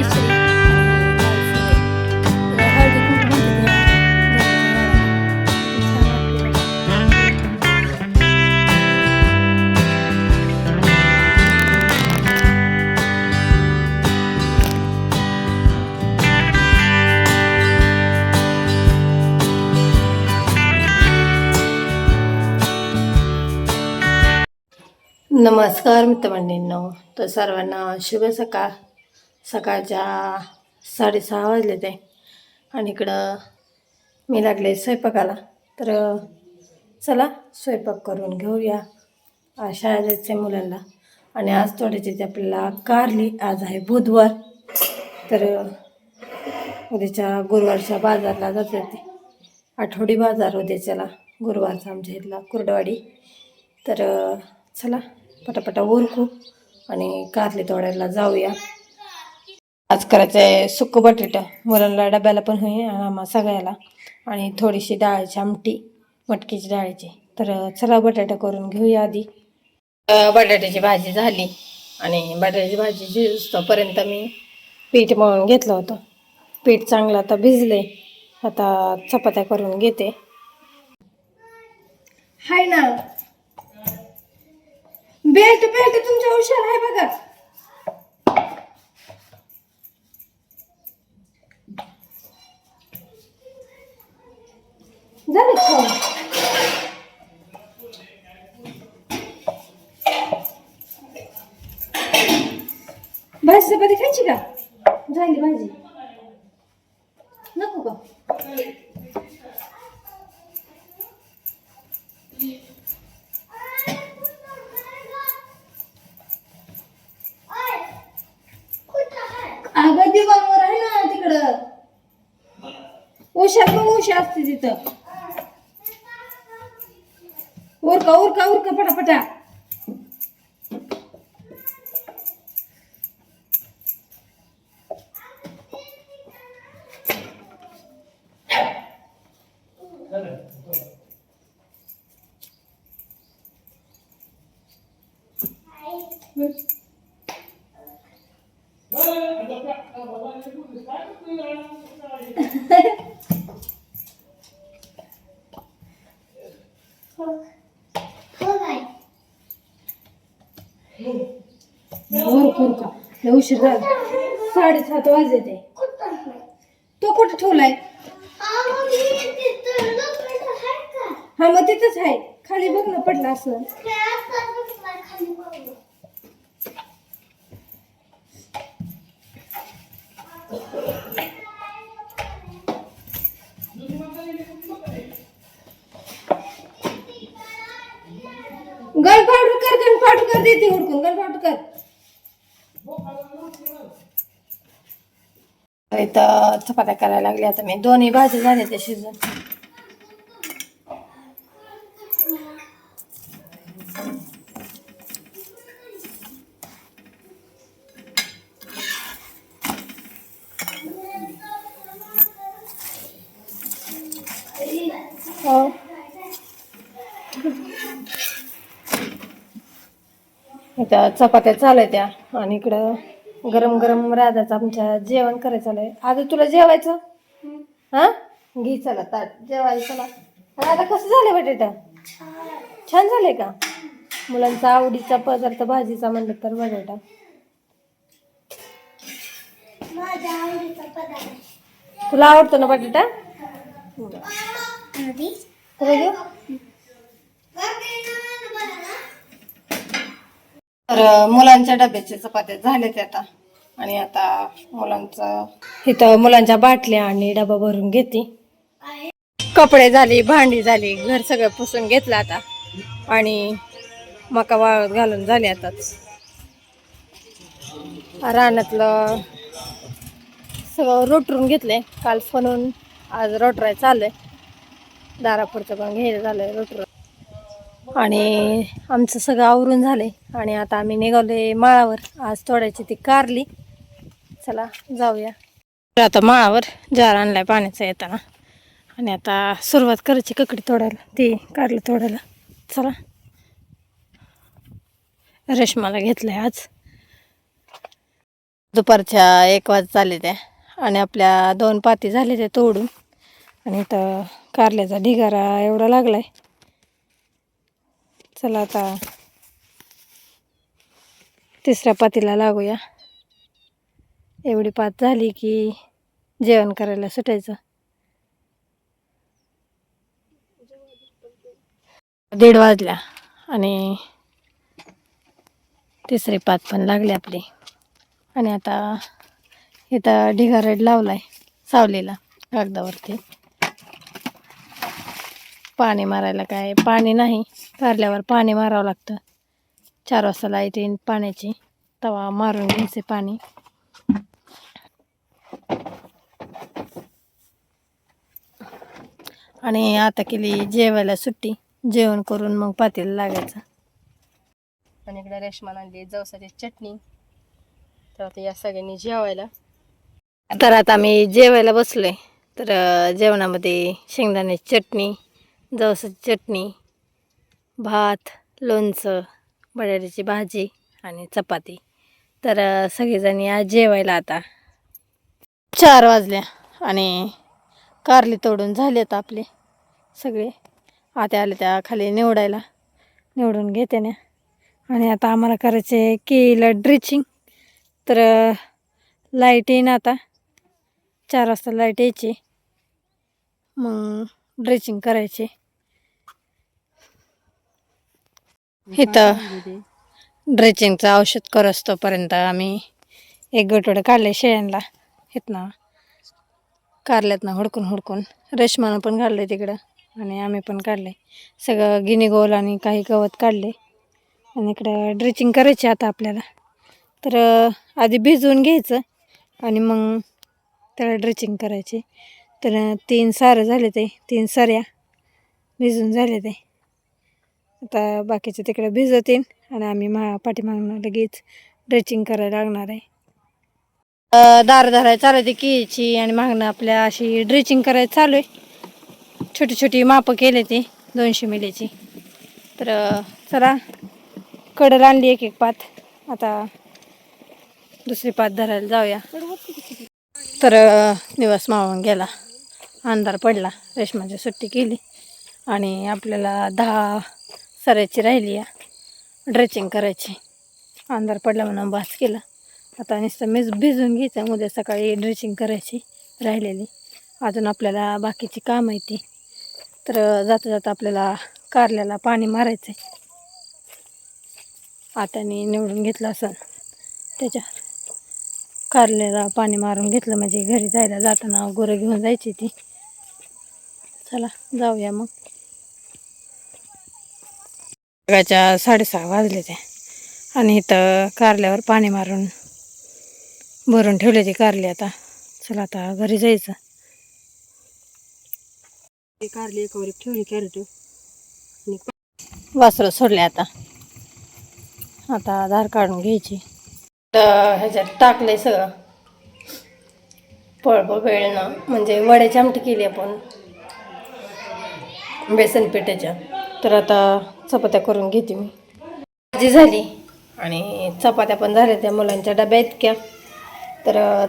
usually नमस्कार मित्रमंडळींनो तर सर्वांना शुभ सकाळ सकाळच्या साडेसहा वाजले ते. आणि इकडं मी लागले स्वयंपाकाला. तर चला स्वयंपाक करून घेऊया शाळेत जायचं आहे मुलांना. आणि आज थोड्याची ते आपल्याला कारली. आज आहे बुधवार. तर उद्याच्या गुरुवारच्या बाजारला जाते ते. आठवडी बाजार उद्याच्याला गुरुवारचा आमच्या इथला कुर्डवाडी. तर चला पटापटा ओरखू आणि कारली तोडायला जाऊया. आज करायचं आहे सुक्क बटाटा. मुलांना डब्याला पण होईल आणि आम्हा सगळ्याला. आणि थोडीशी डाळीची आमटी मटकीची डाळीची. तर चला बटाटा करून घेऊया आधी. बटाट्याची भाजी झाली. आणि बटाट्याची भाजी शिजतोपर्यंत मी पीठ मळून घेतलं होतं. पीठ चांगलं आता भिजले आता चपात्या करून घेते. हाय ना. बेल्ट बेल्ट तुमच्या हुशार आहे बघा. झालं खाऊन भाजी चपाती खायची का? झाली भाजी. नको का अगं दिवाणवर आहे ना तिकडं. उशात पण उशा असते तिथं. ஊருக்கா ஊருக்கா ஊருக்கா பட பட்ட Thank you. लय उशीर झाला. साडेसात वाजत ते. तो कुठे ठेवलाय? हा मग तिथंच आहे. खाली बघ ना पडला असं. गण पावडर कर गण पावडर कर देते हुडकून गण पावडर कर. इथं चपात्या करायला लागल्या आता मी दोन्ही भाजी झाले ते शिजून हो इथं चपात्या चालू त्या आणि इकडं गरम गरम राधाचं आमच्या जेवण करायचं चालू आज तुला जेवायचं? हा? घे चला ताट. जेवायला चला. राधा कसं झालं बटाटा? छान झाले का? मुलांचा आवडीचा पदार्थ भाजीचा म्हणलं तर बटाटा. तुला आवडतो ना बटाटा? तुला देऊ तर मुलांच्या डब्याच्या चपात्या झाल्यात आता. आणि आता मुलांचं इथं मुलांच्या बाटल्या आणि डबा भरून घेते. कपडे झाली भांडी झाली घर सगळं पुसून घेतलं आता. आणि मका वाळत घालून झाले आताच. रानातलं सगळं रोटरून घेतलंय. काल फोनून आज रोटराय चाललंय. दारापुरचं पण घ्यायला झालंय रोटर. आणि आमचं सगळं आवरून झालं आहे आणि आता आम्ही निघालोय माळावर. आज तोडायची ती कारली. चला जाऊया. आता माळावर जार आणलाय पाण्याचा येताना. आणि आता सुरुवात करायची ककडी तोडायला ती कारली तोडायला. चला. रेशमाला घेतलंय आज. दुपारच्या एक वाज चालले त्या. आणि आपल्या दोन पाती झाले ते तोडून. आणि इथं कारल्याचा ढिगारा एवढा लागलाय. चला आता तिसऱ्या पातीला लागूया. एवढी पात झाली की जेवण करायला सुटायचं. दीड वाजल्या आणि तिसरी पात पण लागली आपली. आणि आता इथं ढिगारेड लावलाय सावलीला कागदावरती. पाणी मारायला काय? पाणी नाही. कारल्यावर पाणी मारावं लागतं. चार वाजता लाइट येईन पाण्याची. तवा मारून घ्यायचे पाणी. आणि आता केली जेवायला सुट्टी. जेवण करून मग पातेला लागायचं. आणि इकडे रेशमान आणली जवसाची चटणी. तर आता या सगळ्यांनी जेवायला. तर आता आम्ही जेवायला बसलोय. तर जेवणामध्ये शेंगदाण्याची चटणी जवसाची चटणी भात लोणचं बटाट्याची भाजी आणि चपाती. तर सगळेजणी आज जेवायला आता. चार वाजल्या आणि कारली तोडून झाले आता आपले सगळे. आता आले त्या खाली निवडायला. निवडून घेते ना. आणि आता आम्हाला करायचे केलं ड्रिचिंग. तर लाइट येईन आता. चार वाजता लाइट यायची. मग ड्रेचिंग करायची. इथं ड्रेचिंगचं औषध करस तोपर्यंत आम्ही एक गटोडं काढले शेळ्यांना इथनं कारल्यातनं हुडकून हुडकून रेशमानं पण काढले तिकडं आणि आम्ही पण काढले. सगळं गिनी गोल आणि काही गवत काढले आणि इकडं ड्रेचिंग करायची आता आपल्याला. तर आधी भिजवून घ्यायचं आणि मग त्याला ड्रेचिंग करायचे. तर तीन सारं झाले ते तीन साऱ्या भिजून झाले ते. आता बाकीचे तिकडे भिजत आणि आम्ही मा पाठीमागून लगेच ड्रेचिंग करायला लागणार आहे. दार धरायला चालायची किची आणि मागणं आपल्या अशी ड्रेचिंग करायला चालू आहे. छोटी छोटी मापं केले ते दोनशे मिलीची. तर चला कडल आणली एक एक पात. आता दुसरी पात धरायला जाऊया. तर दिवस मावून गेला. अंधार पडला. रेशमाची सुट्टी केली. आणि आपल्याला दहा सरायची राहिली या. ड्रेचिंग करायची. अंधार पडला म्हणून भास केला. आता नुसतं मीच भिजून घ्यायचं. उद्या सकाळी ड्रेचिंग करायची राहिलेली. अजून आपल्याला बाकीची काम आहे ती. तर जाता जाता आपल्याला कारल्याला पाणी मारायचं आहे आताने निवडून घेतलं असं त्याच्या कारल्याला पाणी मारून घेतलं. म्हणजे घरी जायला जाताना गुरं घेऊन जायची ती. चला जाऊया मग. सकाळच्या साडेसहा वाजले ते. आणि इथं कारल्यावर पाणी मारून भरून ठेवले ते कारले आता. चला आता घरी जायचं. कारली एकावर एक ठेवली कॅरेट वासरं सोडले आता. आता धार काढून घ्यायची. तर ह्याच्यात टाकलंय सगळं. पळपळ वेळणं म्हणजे वड्याची आमटी केली आपण. बेसन पिठाच्या. तर आता चपात्या करून घेते मी. भाजी झाली. आणि चपात्या पण झाल्या त्या मुलांच्या डब्या इतक्या. तर